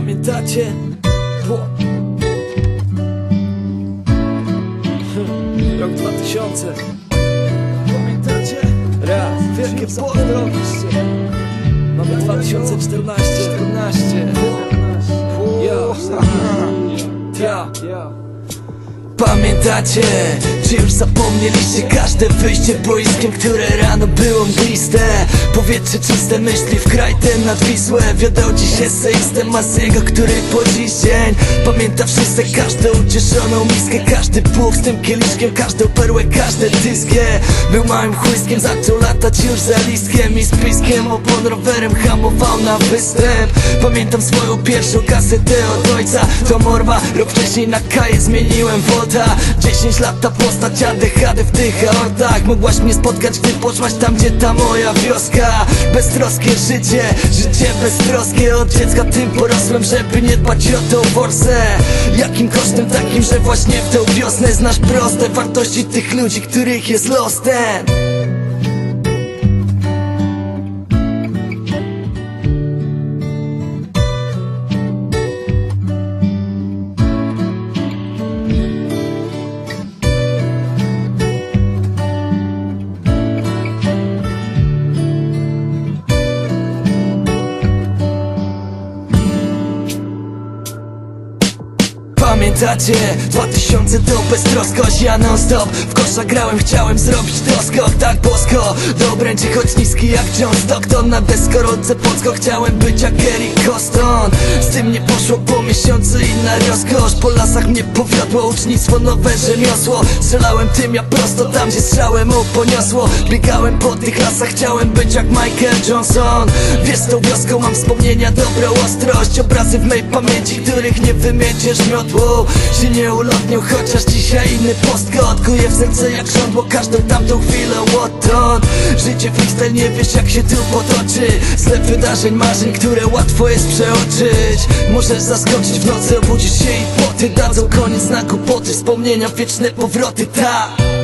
Pamiętacie? Bo... Rok 2000 Pamiętacie? Raz, wielkie pozdro Mamy 2014 14 Ja. Ja Pamiętacie, czy już zapomnieliście każde wyjście boiskiem, które rano było mgliste? Powietrze czyste, myśli w kraj ten nad Wisłę. Wiodał dziś eseistem Masiego, który po dziś dzień Pamięta wszystko, każdą ucieszoną miskę Każdy puch z tym kieliszkiem, każdą perłę, każde dyskie Był małym chłyskiem, zaczął latać już za listkiem I z piskiem opon rowerem hamował na występ. Pamiętam swoją pierwszą kasetę od ojca. To morwa, rok wcześniej na kaję zmieniłem woda 10 lat ta postać ADHD w tych aortach. Mogłaś mnie spotkać, gdy poszłaś tam, gdzie ta moja wioska. Beztroskie życie, życie beztroskie. Od dziecka tym porosłem, żeby nie dbać o tą forsę Jakim kosztem takim, że właśnie w tą wiosnę Znasz proste wartości tych ludzi, których jest los ten Pamiętacie? 2000 to beztroskość, ja non stop W kosza grałem, chciałem zrobić doskok Tak bosko, do obręczy choć niski jak John Stockton. Na deskorolce podskok, chciałem być jak Eric Coston. Z tym nie poszło po miesiącu i na rozkosz. Po lasach mnie powiodło, ucznictwo, nowe rzemiosło. Strzelałem tym ja prosto tam, gdzie strzałem mu poniosło. Biegałem po tych lasach, chciałem być jak Michael Johnson. Wiesz, tą wioską mam wspomnienia, dobrą ostrość. Obrazy w mej pamięci, których nie wymieciesz miotło Się nie ulotnią, chociaż dzisiaj inny postko Odkuje w serce jak żądło każdą tamtą chwilę odtąd Życie freestyle, nie wiesz jak się tu potoczy Zlew wydarzeń, marzeń, które łatwo jest przeoczyć. Możesz zaskoczyć w nocy, obudzisz się i poty Dadzą koniec na kłopoty, wspomnienia, wieczne powroty, tak